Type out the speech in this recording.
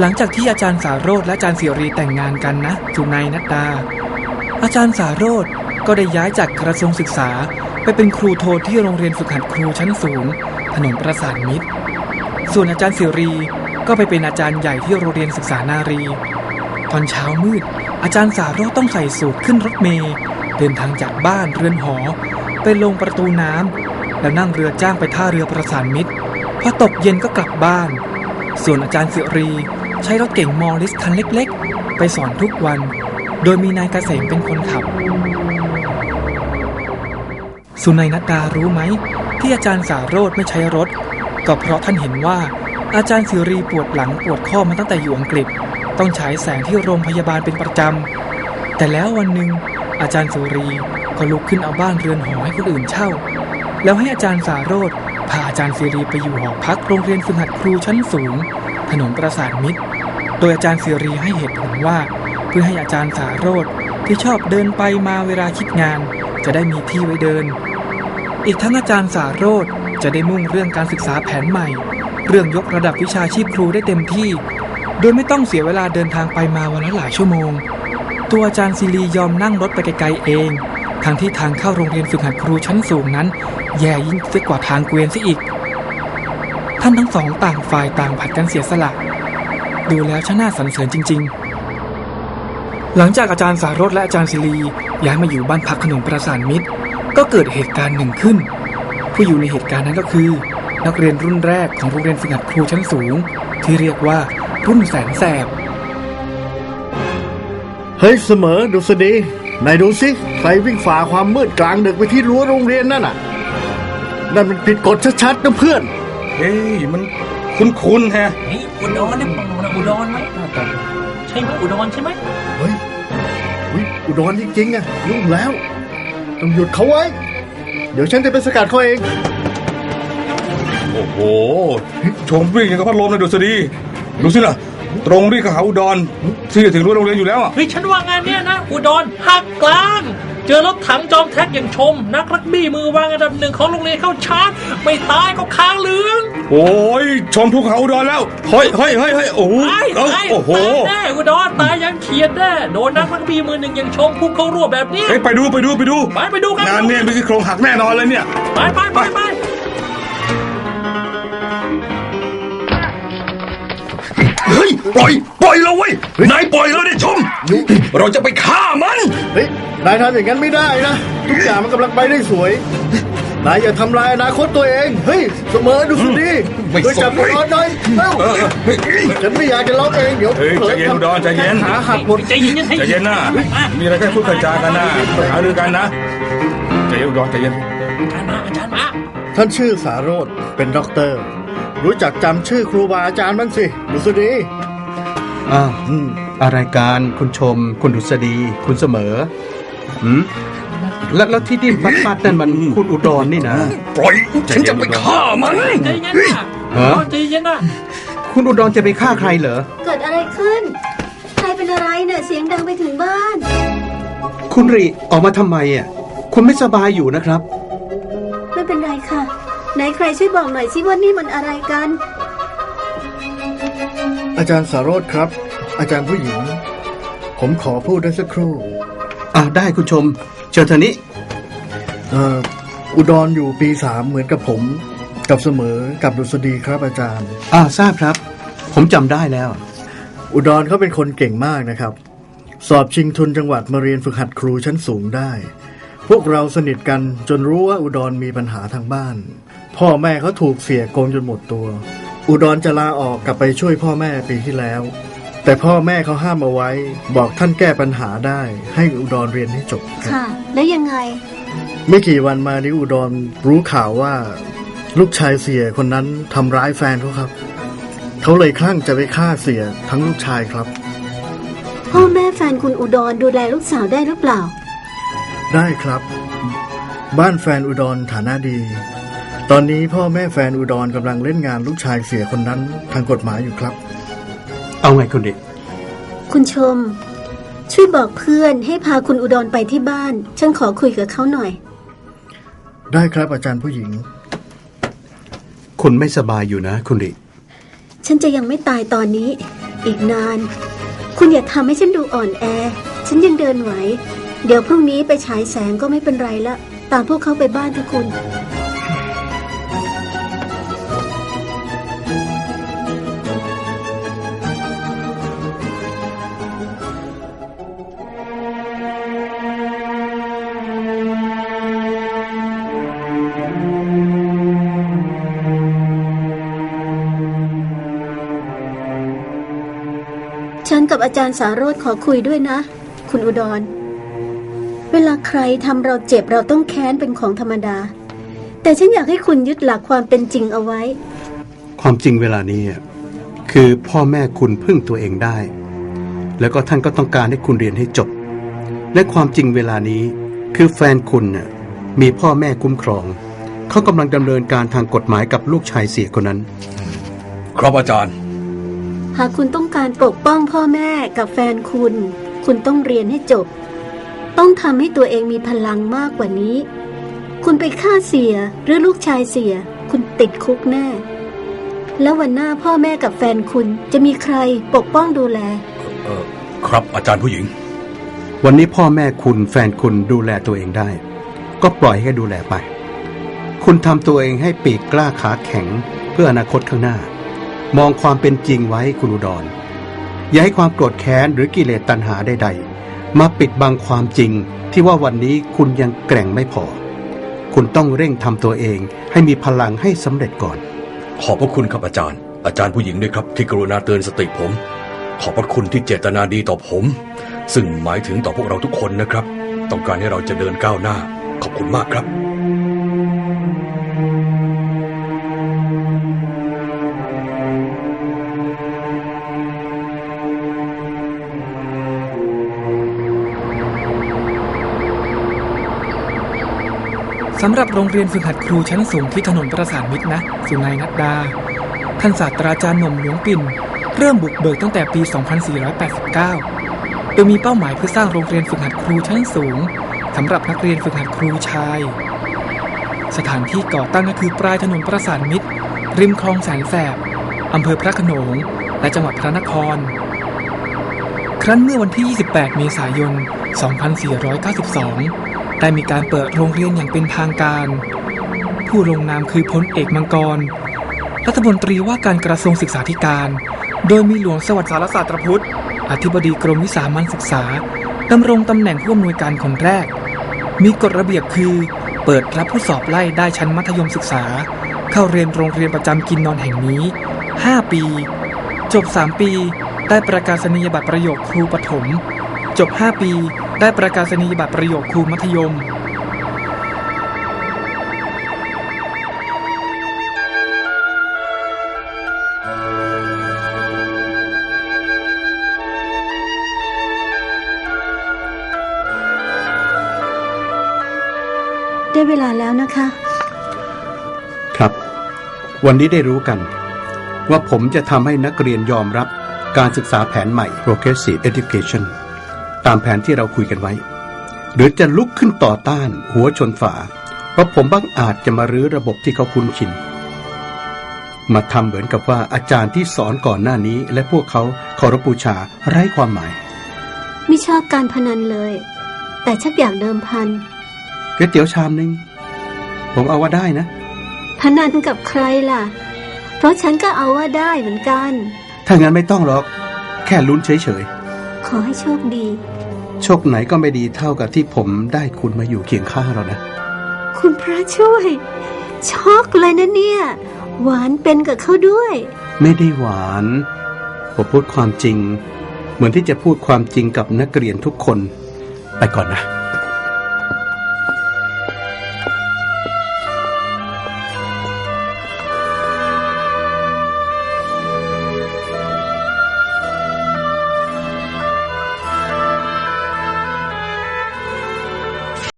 หลังจากที่อาจารย์สาโรธและอาจารย์เสียรีแต่งงานกันนะสุนัยนัดดาอาจารย์สาโรธก็ได้ย้ายจากกระทรวงศึกษา ไปเป็นครูโทที่โรงเรียนฝึกหัดครูชั้นสูงถนนประสานมิตร ส่วนอาจารย์เสียรีก็ไปเป็นอาจารย์ใหญ่ที่โรงเรียนศึกษานารี ตอนเช้ามืด อาจารย์สาโรธต้องใส่สูทขึ้นรถเมล์เดินทางจากบ้านเรือนหอ ไปลงประตูน้ำแล้วนั่งเรือจ้างไปท่าเรือประสานมิตรพอตกเย็นก็กลับบ้าน ส่วนอาจารย์สิรี ใช้รถเก่งมอริสคันเล็กๆ ไปสอนทุกวัน โดยมีนายเกษมเป็นคนขับ สุนัยนัดดารู้ไหม ที่อาจารย์สาโรธไม่ใช้รถ ก็เพราะท่านเห็นว่า อาจารย์สิรีปวดหลังปวดข้อมาตั้งแต่อยู่อังกฤษ ต้องฉายแสงที่โรงพยาบาลเป็นประจำ แต่แล้ววันหนึ่งอาจารย์สุรีก็ลุกขึ้นเอาบ้านเรือนหอให้คนอื่นเช่า แล้วให้อาจารย์สาโรธพาอาจารย์สิรีไปอยู่หอพักโรงเรียนฝึกหัดครูชั้นสูง ถนนประสานมิตร ดยอาจารย์สิรีให้เหตุผลว่า เพื่อให้อาจารย์สาโรธที่ชอบเดินไปมาเวลาคิดงาน จะได้มีที่ไว้เดิน อีกทั้งอาจารย์สาโรธจะได้มุ่งเรื่องการศึกษาแผนใหม่ เรื่องยกระดับวิชาชีพครูได้เต็มที่ โดยไม่ต้องเสียเวลาเดินทางไปมาวันละหลายชั่วโมง ตัวอาจารย์ซิลียอมนั่งรถไปไกลๆเองทั้งที่ทางเข้าโรงเรียนฝึกหัดครูชั้นสูงนั้น แย่ยิ่งเสียกว่าทางเกวียนซะอีก ท่านทั้งสองต่างฝ่ายต่างผัดกันเสียสละ ดูแล้วช่างน่าสรรเสริญจริง ๆ หลังจากอาจารย์สารถและอาจารย์ศิลีย้ายมาอยู่บ้านพักขนมประสานมิตร ก็เกิดเหตุการณ์หนึ่งขึ้น ผู้อยู่ในเหตุการณ์นั้นก็คือ นักเรียนรุ่นแรกของโรงเรียนฝึกหัดครูชั้นสูง ที่เรียกว่ารุ่นแสนแสบ เฮ้ยเสมอดูสดีไหนดูสิใครวิ่งฝ่าความมืดกลางดึกไปที่รั้วโรงเรียนนั่นน่ะนั่นมันผิดกฎชัดๆนะเพื่อน เฮ้ยมัน คุ้นๆแฮะเฮ้ยอุดรเนี่ยปองนะอุดรไหมใช่ไหมอุดรใช่ไหมเฮ้ยอุ๊ยอุดรจริงๆอะยุ่งแล้ว ต้องหยุดเขาไว้ เดี๋ยวฉันจะไปสกัดเขาเอง โอ้โห ชมวิ่งอย่างกับพัดลมเลยดูสิดีดูสิล่ะ ตรงที่เขาอุดรที่จะถึงรั้วโรงเรียนอยู่แล้วอะเฮ้ยฉันว่างานเนี้ยนะ อุดรหักกลาง เจอรถถังจอมแท็กอย่างชม นักรักบี้มือวางอันดับหนึ่งของโรงเรียนเข้าชาร์จ ไม่ตายก็ค้างเหลือง โอ้ยชมภูเขาอุดรแล้วเฮ้ยเฮ้ยเฮ้ยเฮ้ยโอ้โหตายเอ้าตายโอ้โหตายแน่อุดรตายยังเขียดแน่โดนนักรักบี้มือหนึ่งอย่างชมพุ่งเข้ารวบแบบเนี้ยเฮ้ยไปดูไปดูไปดูไปไปดูกันงานเนี่ยมีโครงหักแน่นอนเลยเนี่ย ไปไปไปไปเฮ้ยปล่อยปล่อยเราเว้ยนายปล่อยเราได้ชม เราจะไปฆ่ามัน เฮ้ย นายทำอย่างนั้นไม่ได้นะ ทุกอย่างมันกำลังไปได้สวย นายอย่าทำลายอนาคตตัวเอง เฮ้ย เสมอดูสิดีไม่ช่วยจับสนอุดรหน่อยเอ้าเออเฮ้ยฉันไม่อยากจะร้องเองเดี๋ยวเฮ้ยใจเย็นอุดรใจเย็น ขาหักหมด ใจเย็นๆให้ใจเย็นนะมีอะไรก็พูดกันจากันนะหารือกันนะใจเย็นอุดรใจเย็น อาจารย์มาอาจารย์มาท่านชื่อสาโรธเป็นด็อกเตอร์ รู้จักจำชื่อครูบาอาจารย์บ้างสิดูสิดีอ้าวอืมอะไรการคุณชม คุณดุษฎี คุณเสมอ หืมแล้วแล้วที่ดิ้นปัดๆนั่นมันคุณอุดรนี่นะปล่อยฉันจะไปฆ่ามันใจเย็นนะฮะใจเย็นนะคุณอุดรจะไปฆ่าใครเหรอ เกิดอะไรขึ้น ใครเป็นอะไรเนี่ยเสียงดังไปถึงบ้าน คุณริออกมาทำไมอะ คุณไม่สบายอยู่นะครับ ไม่เป็นไรค่ะ ไหนใครช่วยบอกหน่อยสิว่านี่มันอะไรกัน อาจารย์สาโรธครับ อาจารย์ผู้หญิง ผมขอพูดได้สักครู่อ่า ได้คุณชม เชิญเธอนี้ เอ่ออุดรอยู่ปีสามเหมือนกับผม กับเสมอกับดุษฎีครับอาจารย์ อ่าทราบครับ ผมจำได้แล้ว อุดรเขาเป็นคนเก่งมากนะครับ สอบชิงทุนจังหวัดมาเรียนฝึกหัดครูชั้นสูงได้ พวกเราสนิทกันจนรู้ว่าอุดรมีปัญหาทางบ้าน พ่อแม่เขาถูกเสียโกงจนหมดตัว อุดรจะลาออกกลับไปช่วยพ่อแม่ปีที่แล้ว แต่พ่อแม่เขาห้ามเอาไว้ บอกท่านแก้ปัญหาได้ ให้อุดรเรียนให้จบครับค่ะ แล้วยังไง ไม่กี่วันมานี้อุดรรู้ข่าวว่า ลูกชายเสียคนนั้นทำร้ายแฟนเขาครับ เขาเลยคลั่งจะไปฆ่าเสียทั้งลูกชายครับ พ่อแม่แฟนคุณอุดรดูแลลูกสาวได้หรือเปล่า ได้ครับ บ้านแฟนอุดรฐานะดี ตอนนี้พ่อแม่แฟนอุดรกำลังเล่นงานลูกชายเสียคนนั้นทางกฎหมายอยู่ครับ เอาไงคุณริคุณชม ช่วยบอกเพื่อนให้พาคุณอุดรไปที่บ้าน ฉันขอคุยกับเขาหน่อย ได้ครับอาจารย์ผู้หญิง คุณไม่สบายอยู่นะ คุณริฉันจะยังไม่ตายตอนนี้ อีกนาน คุณอย่าทำให้ฉันดูอ่อนแอ ฉันยังเดินไหว เดี๋ยวพรุ่งนี้ไปฉายแสงก็ไม่เป็นไรละ ตามพวกเขาไปบ้านเถอะคุณ กับอาจารย์สาโรธขอคุยด้วยนะ คุณอุดร เวลาใครทำเราเจ็บเราต้องแค้นเป็นของธรรมดา แต่ฉันอยากให้คุณยึดหลักความเป็นจริงเอาไว้ ความจริงเวลานี้อะคือพ่อแม่คุณพึ่งตัวเองได้ แล้วก็ท่านก็ต้องการให้คุณเรียนให้จบ และความจริงเวลานี้คือแฟนคุณน่ะมีพ่อแม่คุ้มครอง เขากำลังดำเนินการทางกฎหมายกับลูกชายเสียคนนั้น ครับอาจารย์ หากคุณต้องการปกป้องพ่อแม่กับแฟนคุณ คุณต้องเรียนให้จบ ต้องทำให้ตัวเองมีพลังมากกว่านี้ คุณไปฆ่าเสียหรือลูกชายเสีย คุณติดคุกแน่ แล้ววันหน้าพ่อแม่กับแฟนคุณจะมีใครปกป้องดูแล เออครับอาจารย์ผู้หญิง วันนี้พ่อแม่คุณแฟนคุณดูแลตัวเองได้ ก็ปล่อยให้ดูแลไป คุณทำตัวเองให้ปีกกล้าขาแข็งเพื่ออนาคตข้างหน้า มองความเป็นจริงไว้คุณอุดร อย่าให้ความโกรธแค้นหรือกิเลสตัณหาใดๆ มาปิดบังความจริงที่ว่าวันนี้คุณยังแกร่งไม่พอ คุณต้องเร่งทำตัวเองให้มีพลังให้สำเร็จก่อน ขอบพระคุณครับอาจารย์ อาจารย์ผู้หญิงด้วยครับ ที่กรุณาเตือนสติผม ขอบพระคุณที่เจตนาดีต่อผม ซึ่งหมายถึงต่อพวกเราทุกคนนะครับ ต้องการให้เราจะเดินก้าวหน้า ขอบคุณมากครับ สำหรับโรงเรียนฝึกหัดครูชั้นสูงที่ถนนประสานมิตรนะ สุนัยนัดดา ท่านศาสตราจารย์หน่มหลวงปิ่น เริ่มบุกเบิกตั้งแต่ปี 2489 โดยมีเป้าหมายเพื่อสร้างโรงเรียนฝึกหัดครูชั้นสูงสำหรับนักเรียนฝึกหัดครูชาย สถานที่ก่อตั้งก็คือปลายถนนประสานมิตร ริมคลองแสนแสบอำเภอพระโขนง และจังหวัดพระนคร ครั้นเมื่อวันที่ 28 เมษายน 2492 ได้มีการเปิดโรงเรียนอย่างเป็นทางการ ผู้ลงนามคือพลเอกมังกร รัฐมนตรีว่าการกระทรวงศึกษาธิการ โดยมีหลวงสวัสดิ์สารศาสตรพุทธอธิบดีกรมวิสามัญศึกษาดำรงตำแหน่งผู้อำนวยการคนแรก มีกฎระเบียบคือ เปิดรับผู้สอบไล่ได้ชั้นมัธยมศึกษา เข้าเรียนโรงเรียนประจำกินนอนแห่งนี้ 5 ปี จบ 3 ปี ได้ประกาศนียบัตรประโยคครูปฐม จบ 5 ปี ได้ประกาศนียบัตรประโยคครูมัธยม ได้เวลาแล้วนะคะ ครับ วันนี้ได้รู้กัน ว่าผมจะทำให้นักเรียนยอมรับการศึกษาแผนใหม่ progressive education ตามแผนที่เราคุยกันไว้ หรือจะลุกขึ้นต่อต้านหัวชนฝา เพราะผมบังอาจจะมารื้อระบบที่เขาคุ้นชิน มาทำเหมือนกับว่าอาจารย์ที่สอนก่อนหน้านี้ และพวกเขาเคารพบูชาไร้ความหมาย ไม่ชอบการพนันเลย แต่ชักอยากเดิมพันก๋วยเตี๋ยวชามหนึ่งผมเอาว่าได้นะ พนันกับใครล่ะ เพราะฉันก็เอาว่าได้เหมือนกัน ถ้างั้นไม่ต้องหรอก แค่ลุ้นเฉย ขอให้โชคดีๆโชคไหนก็ไม่ดีเท่ากับที่ผมได้คุณมาอยู่เคียงข้างเรานะ คุณพระช่วย ช็อกเลยนะเนี่ย หวานเป็นกับเขาด้วย ไม่ได้หวาน ผมพูดความจริง เหมือนที่จะพูดความจริงกับนักเรียนทุกคน ไปก่อนนะ